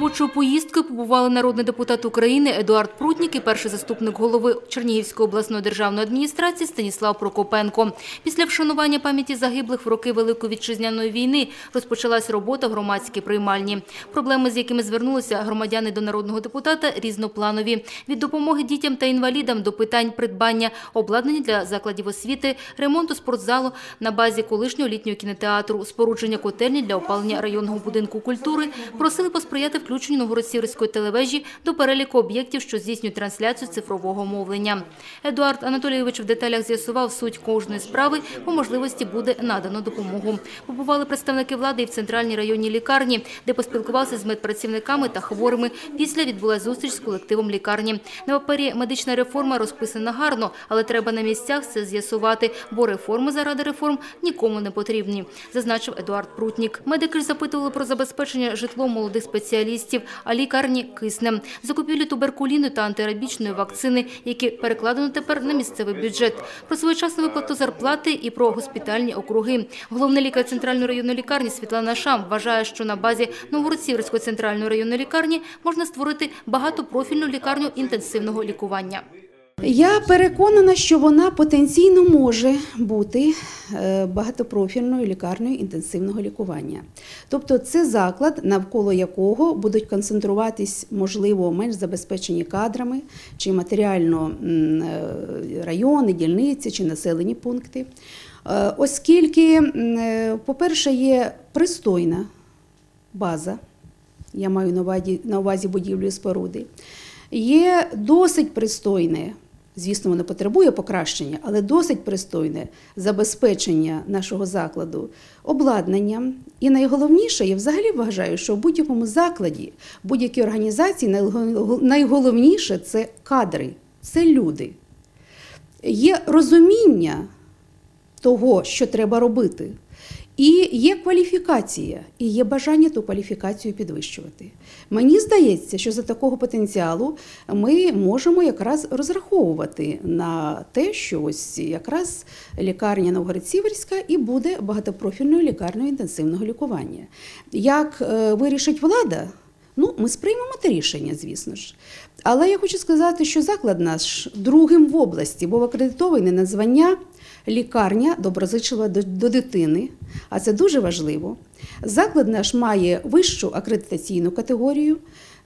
Новгород-Сіверському поїздкою побували народний депутат України Едуард Прутнік і перший заступник голови Чернігівської обласної державної адміністрації Станіслав Прокопенко. Після вшанування пам'яті загиблих в роки Великої вітчизняної війни розпочалась робота в громадській приймальні. Проблеми, з якими звернулися громадяни до народного депутата, різнопланові. Від допомоги дітям та інвалідам до питань придбання обладнання для закладів освіти, ремонту спортзалу на базі колишнього літнього кінотеатру, спорудження котельні для опалення районного будинку культури, просили посприяти включенню Новгород-Сіверської телевежі до переліку об'єктів, що здійснюють трансляцію цифрового мовлення. Едуард Анатолійович в деталях з'ясував суть кожної справи, по можливості буде надано допомогу. Побували представники влади і в центральній районній лікарні, де поспілкувався з медпрацівниками та хворими. Після відбулася зустріч з колективом лікарні. На папері медична реформа розписана гарно, але треба на місцях все з'ясувати, бо реформи заради реформ нікому не потрібні, зазначив Едуард Прутнік. Медики ж запитували про забезпечення житлом молодих спеціалістів, а лікарні киснем, Закупівлі туберкуліну та антирабічної вакцини, які перекладено тепер на місцевий бюджет, про своєчасну виплату зарплати і про госпітальні округи. Головний лікар центральної районної лікарні Світлана Шам вважає, що на базі Новгород-Сіверської центральної районної лікарні можна створити багатопрофільну лікарню інтенсивного лікування. Я переконана, що вона потенційно може бути е, багатопрофільною лікарнею інтенсивного лікування. Тобто це заклад, навколо якого будуть концентруватись, можливо, менш забезпечені кадрами чи матеріально е, райони, дільниці чи населені пункти. Е, Оскільки, по-перше, є пристойна база, я маю на увазі будівлю споруди, є досить пристойне, звісно, воно потребує покращення, але досить пристойне забезпечення нашого закладу обладнанням. І найголовніше, я взагалі вважаю, що в будь-якому закладі, будь-якій організації найголовніше це кадри, це люди. Є розуміння того, що треба робити. І є кваліфікація, і є бажання ту кваліфікацію підвищувати. Мені здається, що за такого потенціалу ми можемо якраз розраховувати на те, що ось якраз лікарня Новгород-Сіверська і буде багатопрофільною лікарнею інтенсивного лікування. Як е, вирішить влада? Ну, ми сприймемо те рішення, звісно ж. Але я хочу сказати, що заклад наш другим в області був акредитований на звання лікарня доброзичлива до, дитини, а це дуже важливо. Заклад наш має вищу акредитаційну категорію.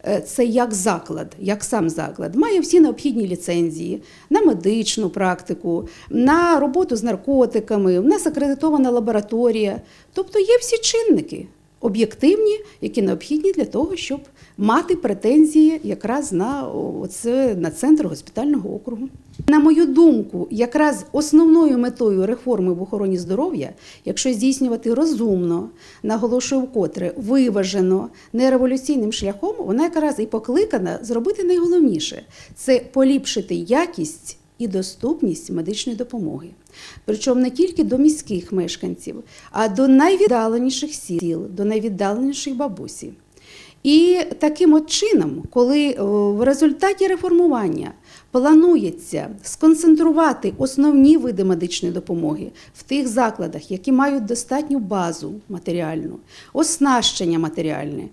Е, Це як заклад, як сам заклад, має всі необхідні ліцензії на медичну практику, на роботу з наркотиками. В нас акредитована лабораторія. Тобто є всі чинники об'єктивні, які необхідні для того, щоб мати претензії якраз на, оце, на центр госпітального округу. На мою думку, якраз основною метою реформи в охороні здоров'я, якщо здійснювати розумно, наголошую вкотре, виважено, не революційним шляхом, вона якраз і покликана зробити найголовніше це поліпшити якість і доступність медичної допомоги. Причому не тільки до міських мешканців, а до найвіддаленіших сіл, до найвіддаленіших бабусі. І таким от чином, коли в результаті реформування планується сконцентрувати основні види медичної допомоги в тих закладах, які мають достатню базу матеріальну, оснащення матеріальне,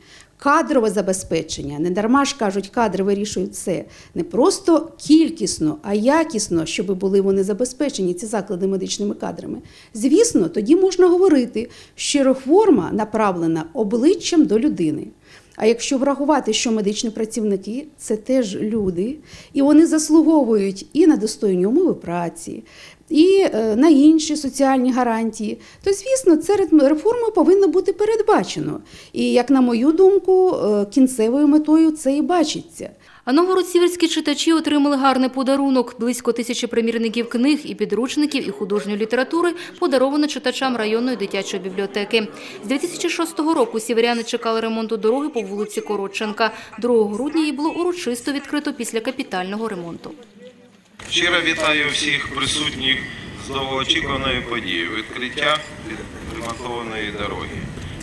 кадрове забезпечення. Не дарма ж кажуть, кадри вирішують все. Не просто кількісно, а якісно, щоб були вони забезпечені, ці заклади медичними кадрами. Звісно, тоді можна говорити, що реформа направлена обличчям до людини. А якщо врахувати, що медичні працівники це теж люди, і вони заслуговують і на достойні умови праці, і е, на інші соціальні гарантії, то звісно, це реформа повинна бути передбачено. І як на мою думку, е, кінцевою метою це і бачиться. А новгород-сіверські читачі отримали гарний подарунок. Близько тисячі примірників книг і підручників і художньої літератури подаровано читачам районної дитячої бібліотеки. З 2006 року сіверяни чекали ремонту дороги по вулиці Коротченка. 2 грудня її було урочисто відкрито після капітального ремонту. Щиро вітаю всіх присутніх з довгоочікуваною подією відкриття ремонтованої дороги.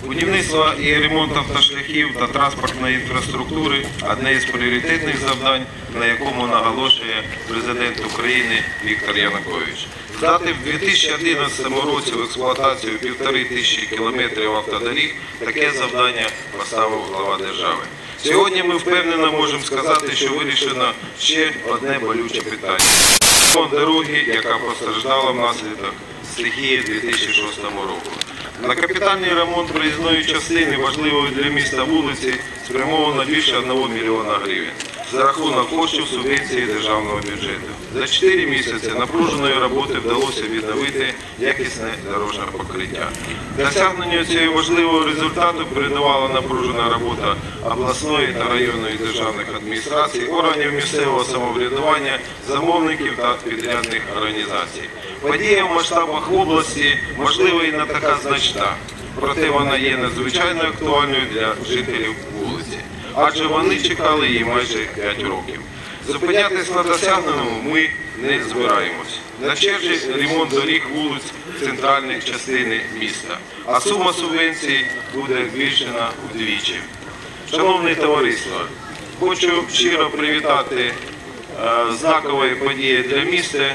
Будівництво і ремонт автошляхів та транспортної інфраструктури одне із пріоритетних завдань, на якому наголошує президент України Віктор Янукович. Здати в 2011 році в експлуатацію півтори тисячі кілометрів автодоріг таке завдання поставив глава держави. Сьогодні ми впевнено можемо сказати, що вирішено ще одне болюче питання. Ремонт дороги, яка постраждала внаслідок стихії 2006 року. На капітальний ремонт проїзної частини важливої для міста вулиці спрямовано більше 1 мільйона гривень за рахунок коштів субвенції державного бюджету. За 4 місяці напруженої роботи вдалося відновити якісне дорожнє покриття. Досягненню цього важливого результату передувала напружена робота обласної та районної державних адміністрацій, органів місцевого самоврядування, замовників та підрядних організацій. Подія в масштабах області можлива і не така значна, проте вона є надзвичайно актуальною для жителів вулиці, адже вони чекали її майже 5 років. Зупинятись на ми не збираємось. На черзі ремонт доріг вулиць центральних частини міста, а сума субвенцій буде збільшена вдвічі. Шановне товариство, хочу щиро привітати е, знакової події для міста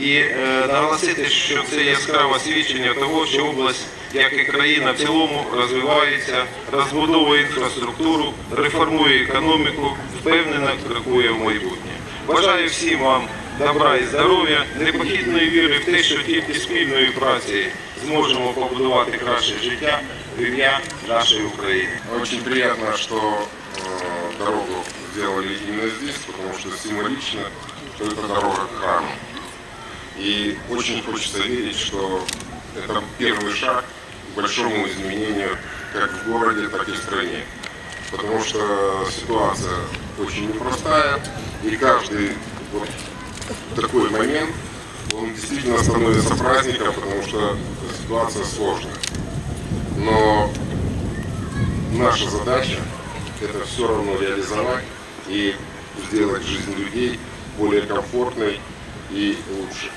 і е, наголосити, що це яскраве свідчення того, що область, як і країна в цілому, розвивається, розбудовує інфраструктуру, реформує економіку, впевнено крокує в майбутнє. Бажаю всім вам добра і здоров'я, непохитної віри в те, що тільки спільної праці зможемо побудувати краще життя в ім'я нашої України. Очень приятно, что э, дорогу сделали именно здесь, потому что символично, что это дорога к храму. И очень хочется верить, что это первый шаг к большому изменению как в городе, так и в стране. Потому что ситуация очень непростая, и каждый вот такой момент, он действительно становится праздником, потому что ситуация сложная. Но наша задача это все равно реализовать и сделать жизнь людей более комфортной и лучше.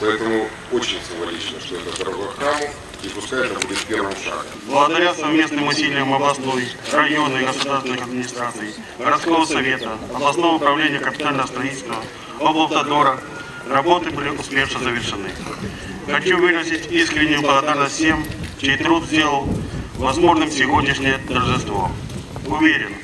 Поэтому очень символично, что это дорога храму, и пускай это будет первым шагом. Благодаря совместным усилиям областной, районной и государственных администраций, городского совета, областного управления капитального строительства, облавтодора, работы были успешно завершены. Хочу выразить искреннюю благодарность всем, чей труд сделал возможным сегодняшнее торжество. Уверен,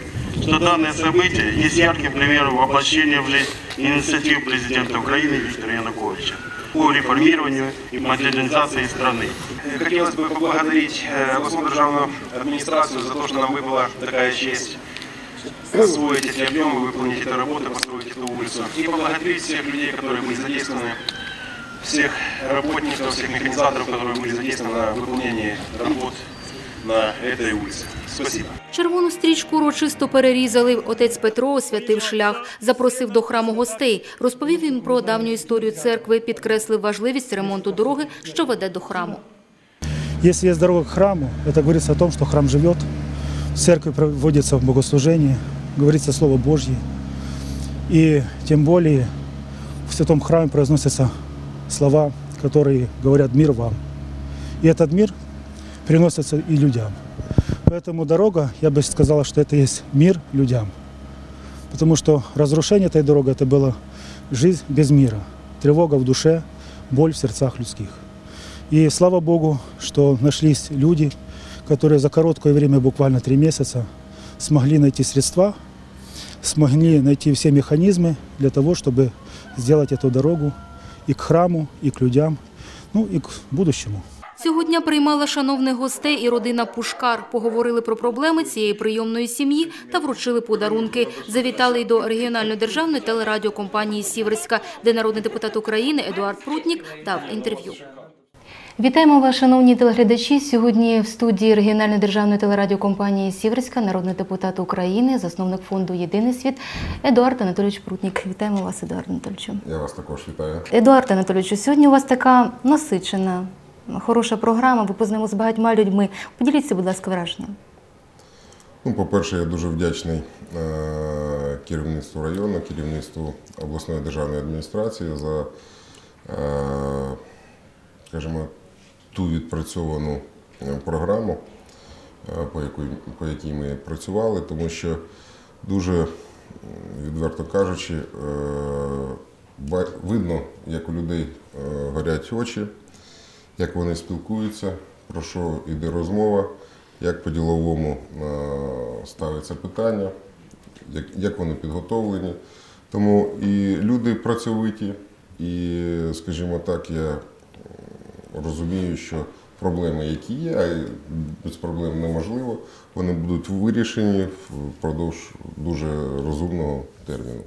что данное событие есть ярким примером воплощения в жизнь инициатив президента Украины Виктора Януковича по реформированию и модернизации страны. Хотелось бы поблагодарить э, областную державную администрацию за то, что нам выпала такая честь освоить эти объемы, выполнить эту работу, построить эту улицу. И поблагодарить всех людей, которые были задействованы, всех работников, всех механизаторов, которые были задействованы на выполнении работ на этой улице. Спасибо. Червону стрічку урочисто перерізали. Отець Петро освятив шлях, запросив до храму гостей. Розповів їм про давню історію церкви, підкреслив важливість ремонту дороги, що веде до храму. Если есть дорога к храму, это говорится о том, что храм живет, в церкви проводится богослужение, говорится Слово Божье. И тем более в святом храме произносятся слова, которые говорят «мир вам». И этот мир приносится и людям. Поэтому дорога, я бы сказала, что это есть мир людям. Потому что разрушение этой дороги – это была жизнь без мира, тревога в душе, боль в сердцах людских. И слава Богу, что нашлись люди, которые за короткое время, буквально три месяца, смогли найти средства, смогли найти все механизмы для того, чтобы сделать эту дорогу и к храму, и к людям, ну и к будущему. Цього дня приймала шановних гостей і родина Пушкар. Поговорили про проблеми цієї прийомної сім'ї та вручили подарунки. Завітали й до регіональної державної телерадіокомпанії «Сіверська», де народний депутат України Едуард Прутнік дав інтерв'ю. Вітаємо вас, шановні телеглядачі. Сьогодні в студії регіональної державної телерадіокомпанії «Сіверська» народний депутат України, засновник фонду Єдиний світ Едуард Анатолійович Прутнік. Вітаємо вас, Едуард Анатолійовичу. Я вас також вітаю. Едуард Анатолійовичу, сьогодні у вас така насичена, хороша програма. Ви познайомилися з багатьма людьми. Поділіться, будь ласка, враженням. Ну, по-перше, я дуже вдячний е, керівництву району, керівництву обласної державної адміністрації за, е, скажімо, ту відпрацьовану е, програму. по якій, по якій ми працювали, тому що дуже, відверто кажучи, видно, як у людей горять очі, як вони спілкуються, про що йде розмова, як по-діловому е, ставиться питання, як, як вони підготовлені. Тому і люди працьовиті, і, скажімо так, я розумію, що проблеми, які є, а без проблем неможливо, вони будуть вирішені впродовж дуже розумного терміну.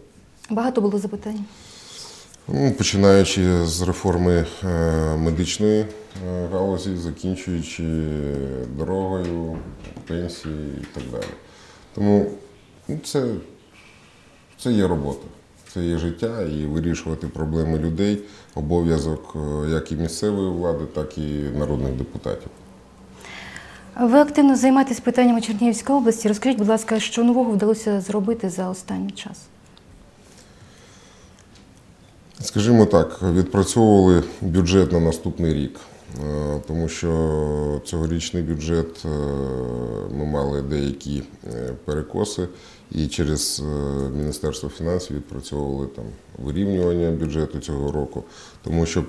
Багато було запитань. Ну, починаючи з реформи е, медичної е, галузі, закінчуючи дорогою, пенсією і так далі. Тому ну, це, це є робота, це є життя і вирішувати проблеми людей обов'язок е, як і місцевої влади, так і народних депутатів. Ви активно займаєтесь питаннями Чернігівської області. Розкажіть, будь ласка, що нового вдалося зробити за останній час? Скажімо так, відпрацьовували бюджет на наступний рік, е, тому що цьогорічний бюджет е, ми мали деякі е, перекоси, і через Міністерство фінансів відпрацьовували там вирівнювання бюджету цього року. Тому щоб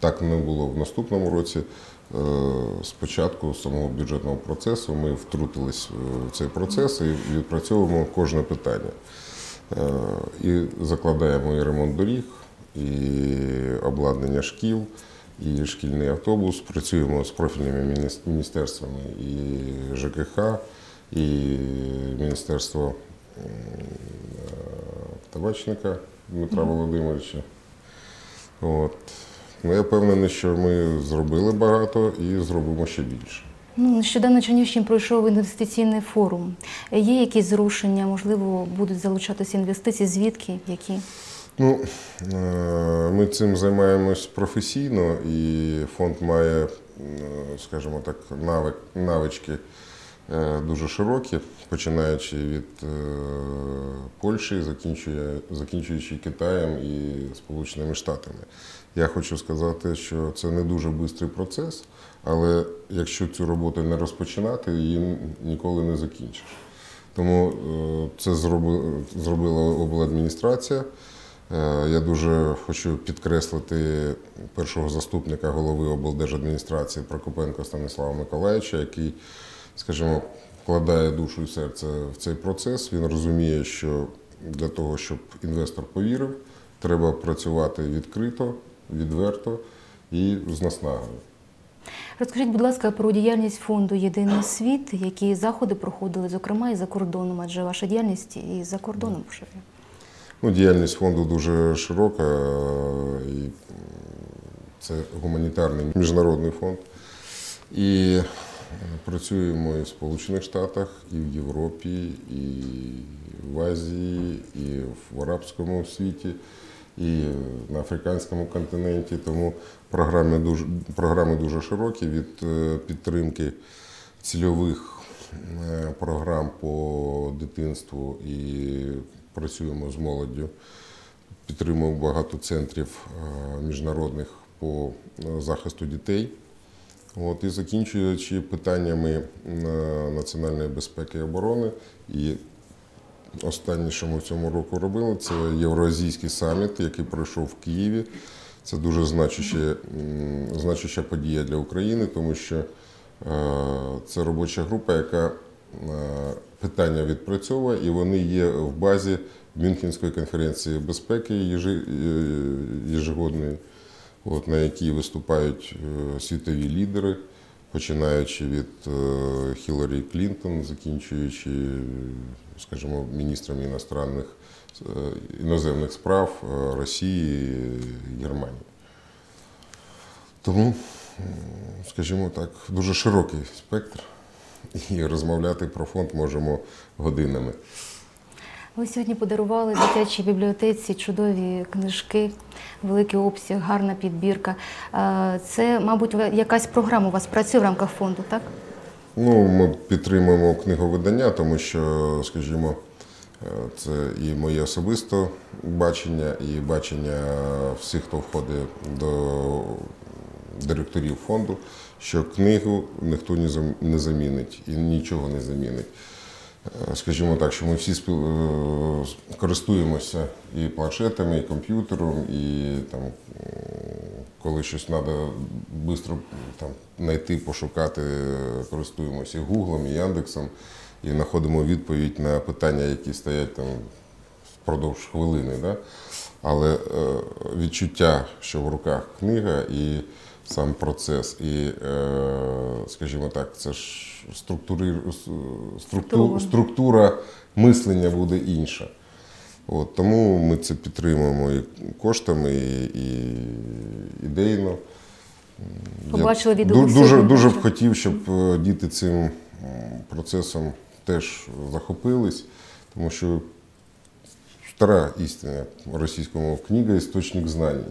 так не було в наступному році. Спочатку самого бюджетного процесу ми втрутились в цей процес і відпрацьовуємо кожне питання. Е, І закладаємо і ремонт доріг, і обладнання шкіл, і шкільний автобус. Працюємо з профільними міністерствами і ЖКХ, і Міністерство е, табачника Дмитра Володимировича. От. Ну, я впевнений, що ми зробили багато і зробимо ще більше. Ну, нещодавно Чернігівщин пройшов інвестиційний форум. Є якісь зрушення, можливо, будуть залучатися інвестиції, звідки, які? Ну, е, ми цим займаємось професійно, і фонд має, е, скажімо так, навички дуже широкі, починаючи від е, Польщі, закінчуючи Китаєм і Сполученими Штатами. Я хочу сказати, що це не дуже швидкий процес, але якщо цю роботу не розпочинати, її ніколи не закінчиш. Тому е, це зробила обладміністрація. Е, Я дуже хочу підкреслити першого заступника голови облдержадміністрації Прокопенка Станіслава Миколаївича, який, скажімо, вкладає душу і серце в цей процес. Він розуміє, що для того, щоб інвестор повірив, треба працювати відкрито, відверто і з наснагою. Розкажіть, будь ласка, про діяльність фонду Єдиний світ, які заходи проходили, зокрема і за кордоном, адже ваша діяльність і за кордоном поширює. Ну, діяльність фонду дуже широка, і це гуманітарний міжнародний фонд. І працюємо і в Сполучених Штатах, і в Європі, і в Азії, і в арабському світі, і на африканському континенті. Тому програми дуже, програми дуже широкі від е, підтримки цільових е, програм по дитинству і працюємо з молоддю. Підтримуємо багато центрів е, міжнародних по захисту дітей. От, і закінчуючи питаннями е, національної безпеки і оборони. І останнє, що ми в цьому року робили, це Євроазійський саміт, який пройшов в Києві. Це дуже значуща, значуща подія для України, тому що е, це робоча група, яка е, питання відпрацьовує, і вони є в базі Мюнхенської конференції безпеки єжегодної, от, на якій виступають е, світові лідери, починаючи від е, Хіларі Клінтон, закінчуючи, е, скажімо, міністрами іностранних іноземних справ Росії і Германії. Тому, скажімо так, дуже широкий спектр, і розмовляти про фонд можемо годинами. Ви сьогодні подарували дитячій бібліотеці чудові книжки, великий обсяг, гарна підбірка. Це, мабуть, якась програма у вас працює в рамках фонду, так? Ну, ми підтримуємо книговидання, тому що, скажімо, е, це і моє особисте бачення, і бачення всіх, хто входить до директорів фонду, що книгу ніхто не замінить і нічого не замінить. Е, Скажімо так, що ми всі е, користуємося і планшетами, і комп'ютером, і там, коли щось треба швидко знайти, пошукати, е, користуємося і Гуглом, і Яндексом, і знаходимо відповідь на питання, які стоять там впродовж хвилини. Да? Але е, відчуття, що в руках книга і сам процес, і, е, скажімо так, це ж структури, структура, структура мислення буде інша. От, тому ми це підтримуємо і коштами, і, і ідейно. Побачили Я Дуже, дуже б хотів, щоб е, діти цим процесом теж захопились, тому що стара істина російської мови книга істочник знань.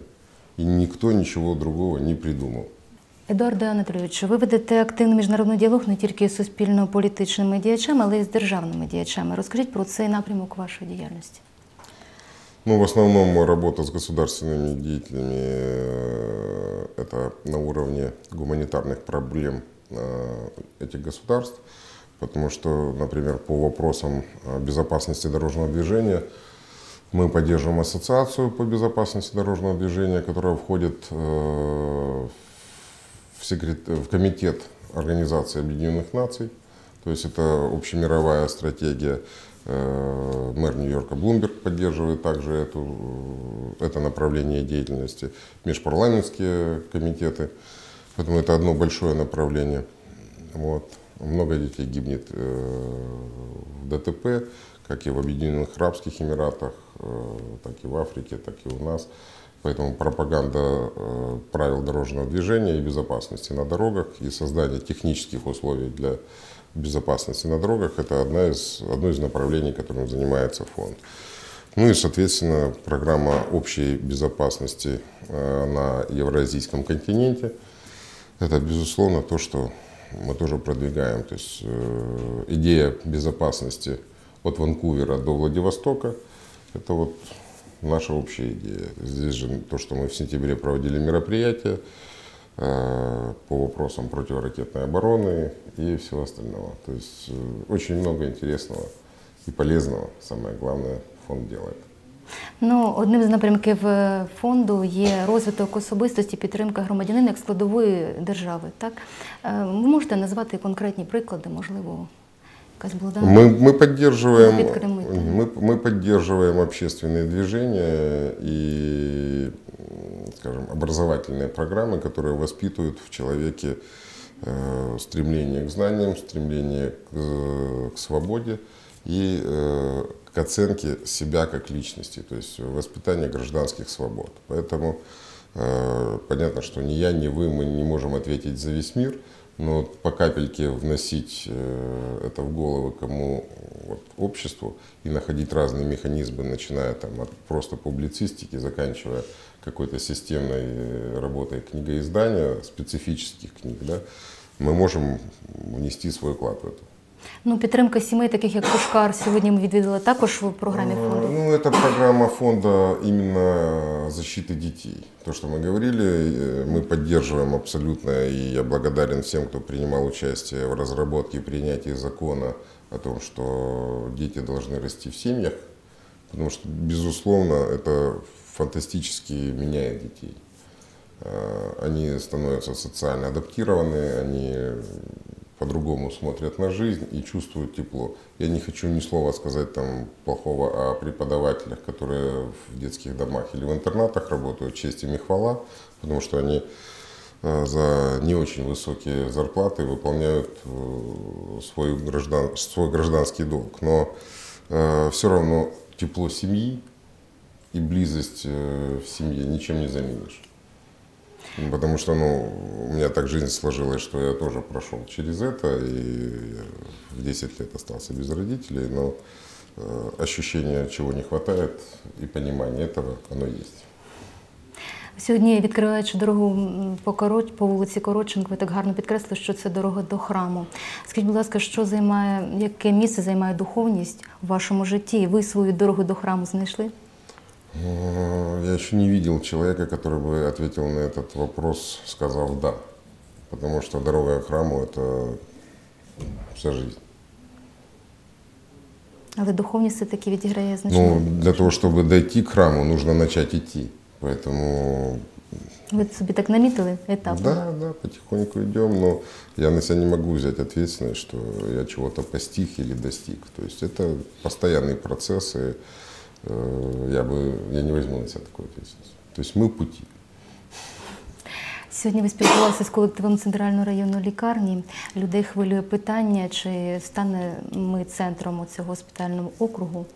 І ніхто нічого другого не придумав. Едуарде Анатолійовичу, ви ведете активний міжнародний діалог не тільки з суспільно-політичними діячами, але й з державними діячами. Розкажіть про цей напрямок вашої діяльності. Ну, в основном работа с государственными деятелями э, – это на уровне гуманитарных проблем э, этих государств, потому что, например, по вопросам э, безопасности дорожного движения мы поддерживаем ассоциацию по безопасности дорожного движения, которая входит э, в, секрет... в комитет Организации Объединенных Наций. То есть это общемировая стратегия. Э, Мэр Нью-Йорка Блумберг поддерживает также эту, это направление деятельности. Межпарламентские комитеты. Поэтому это одно большое направление. Вот. Много детей гибнет э, в ДТП, как и в Объединенных Арабских Эмиратах, э, так и в Африке, так и у нас. Поэтому пропаганда э, правил дорожного движения и безопасности на дорогах и создание технических условий для безопасности на дорогах – это одна из, одно из направлений, которым занимается фонд. Ну и, соответственно, программа общей безопасности э, на евразийском континенте – это, безусловно, то, что мы тоже продвигаем. То есть идея безопасности от Ванкувера до Владивостока – это вот наша общая идея. Здесь же то, что мы в сентябре проводили мероприятия э, по вопросам противоракетной обороны и всего остального. То есть э, очень много интересного и полезного, самое главное, фонд делает. Ну, одним з напрямків е, фонду є розвиток особистості, підтримка громадянина як складової держави. Так Е, ви можете назвати конкретні приклади, можливо, якась була дана? Мы, мы поддерживаем, мы, мы поддерживаем общественные движения и, скажем, образовательные программы, которые воспитывают в человеке э, стремление к знаниям, стремление к, э, к свободе и э, к оценке себя как личности, то есть воспитание гражданских свобод. Поэтому э, понятно, что ни я, ни вы, мы не можем ответить за весь мир, но по капельке вносить э, это в головы кому вот, обществу и находить разные механизмы, начиная там, от просто публицистики, заканчивая какой-то системной э, работой книгоиздания, специфических книг, да, мы можем внести свой вклад в это. Ну, підтримка сімей, таких як Пушкар, сьогодні ми відвідали також в програмі фонду. Ну, это программа фонда именно защиты детей. То, что мы говорили, э, мы поддерживаем абсолютно, и я благодарен всем, кто принимал участие в разработке и принятии закона о том, что дети должны расти в семьях, потому что, безусловно, это фантастически меняет детей. Э, Они становятся социально адаптированы, они по-другому смотрят на жизнь и чувствуют тепло. Я не хочу ни слова сказать там плохого о преподавателях, которые в детских домах или в интернатах работают, честь им и хвала, потому что они э, за не очень высокие зарплаты выполняют э, свой, граждан, свой гражданский долг. Но все равно тепло семьи и близость э, в семье ничем не заменишь. Ну, Потому что, ну, у меня так жизнь сложилась, что я тоже прошел через это, и в 10 лет остался без родителей, но э, ощущение, чего не хватает, и понимание этого, оно есть. Сьогодні, відкриваючи дорогу м, по, Короч... по вулиці Коротченко, ви так гарно підкреслили, що це дорога до храму. Скажіть, будь ласка, що займає, яке місце займає духовність у вашому житті? Ви свою дорогу до храму знайшли? Э, Я еще не видел человека, который бы ответил на этот вопрос, сказав «да». потому что дорога к храму – это вся жизнь. Але духовність все-таки відіграє значну. Ну, для того, чтобы дойти к храму, нужно начать идти. Поэтому, Ви собі так намітили етап? да, да, потихоньку идем, но я на себя не могу взять ответственность, что я чего-то постиг или достиг. То есть это постоянный процесс, и э, я бы, я не возьму на себя такую ответственность. То есть мы в пути. Сьогодні ви спілкувалися з колективом Центральної районної лікарні. Людей хвилює питання, чи стане ми центром цього госпітального округу.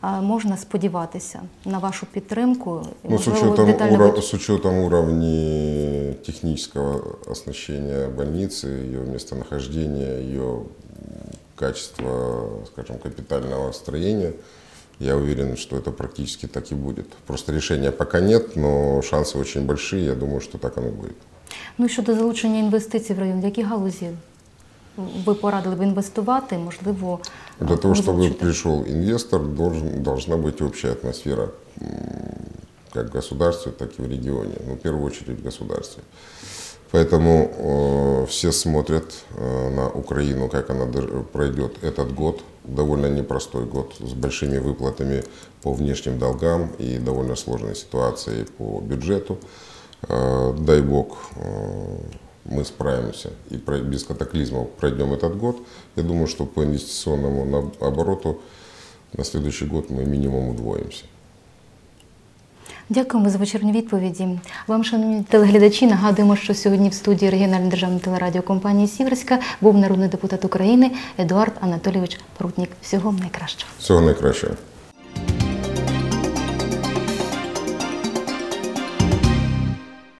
А можна сподіватися на вашу підтримку? Ну, с Можливо, учетом, детально ура- ви- с учетом уровня технического оснащения больницы, ее местонахождения, ее м, качества, скажем, капитального строения, я уверен, что это практически так и будет. Просто решения пока нет, но шансы очень большие, я думаю, что так оно и будет. Ну і щодо залучення інвестицій в район, в які галузі ви порадили б інвестувати? Можливо, Для того, ви чтобы залучите? пришел инвестор, должен, должна быть общая атмосфера м, как в государстве, так и в регионе. Ну, в первую очередь в государстве. Поэтому э, все смотрят э, на Украину, как она пройдет этот год. Довольно непростой год с большими выплатами по внешним долгам и довольно сложной ситуацией по бюджету. Э, дай бог, э, мы справимся и про- без катаклизмов пройдем этот год. Я думаю, что по инвестиционному обороту на следующий год мы минимум удвоимся. Дякуємо за вечірні відповіді. Вам, шановні телеглядачі, нагадуємо, що сьогодні в студії регіональної державної телерадіокомпанії Сіверська був народний депутат України Едуард Анатолійович Прутнік. Всього найкращого. Всього наикращего.